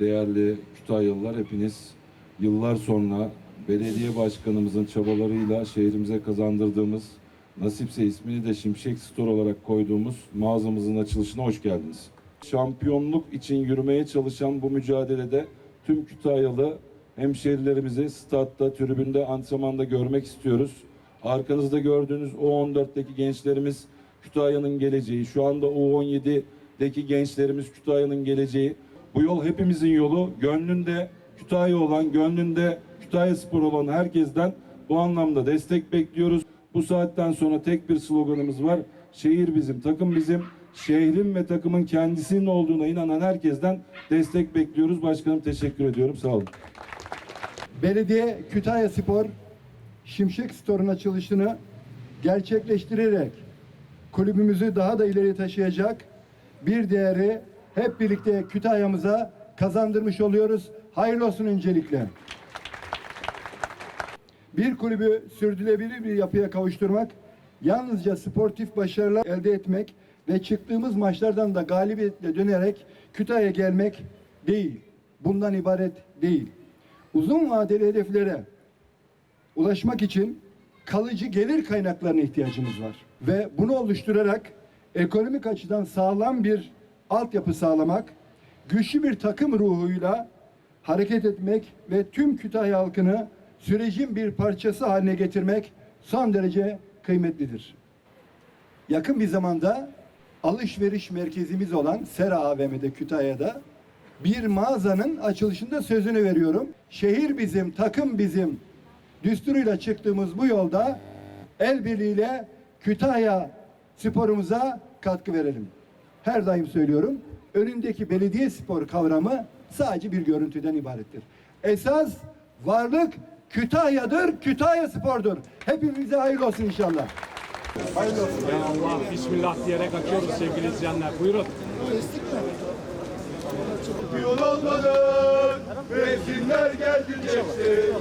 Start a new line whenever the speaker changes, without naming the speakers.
Değerli Kütahyalılar hepiniz yıllar sonra belediye başkanımızın çabalarıyla şehrimize kazandırdığımız nasipse ismini de Şimşek Store olarak koyduğumuz mağazamızın açılışına hoş geldiniz. Şampiyonluk için yürümeye çalışan bu mücadelede tüm Kütahyalı hemşerilerimizi statta, tribünde, antrenmanda görmek istiyoruz. Arkanızda gördüğünüz U14'teki gençlerimiz Kütahya'nın geleceği. Şu anda U17'deki gençlerimiz Kütahya'nın geleceği. Bu yol hepimizin yolu. Gönlünde Kütahya olan, gönlünde Kütahya Spor olan herkesten bu anlamda destek bekliyoruz. Bu saatten sonra tek bir sloganımız var. Şehir bizim, takım bizim. Şehrin ve takımın kendisinin olduğuna inanan herkesten destek bekliyoruz. Başkanım teşekkür ediyorum. Sağ olun.
Belediye Kütahya Spor Şimşek Store'un açılışını gerçekleştirerek kulübümüzü daha da ileri taşıyacak bir değeri hep birlikte Kütahya'mıza kazandırmış oluyoruz. Hayırlı olsun öncelikle. Bir kulübü sürdürülebilir bir yapıya kavuşturmak, yalnızca sportif başarılar elde etmek ve çıktığımız maçlardan da galibiyetle dönerek Kütahya'ya gelmek değil. Bundan ibaret değil. Uzun vadeli hedeflere ulaşmak için kalıcı gelir kaynaklarına ihtiyacımız var. Ve bunu oluşturarak ekonomik açıdan sağlam bir altyapı sağlamak, güçlü bir takım ruhuyla hareket etmek ve tüm Kütahya halkını sürecin bir parçası haline getirmek son derece kıymetlidir. Yakın bir zamanda alışveriş merkezimiz olan Sera AVM'de Kütahya'da bir mağazanın açılışında sözünü veriyorum. Şehir bizim, takım bizim düsturuyla çıktığımız bu yolda el birliğiyle Kütahya sporumuza katkı verelim. Her daim söylüyorum. Önündeki belediye spor kavramı sadece bir görüntüden ibarettir. Esas varlık Kütahya'dır, Kütahya spordur. Hepimize hayırlı olsun inşallah. Hayırlı olsun.
Ya Allah bismillah diyerek açıyoruz sevgili izleyenler. Buyurun.
Yol olmadan mevsimler geldi geçti.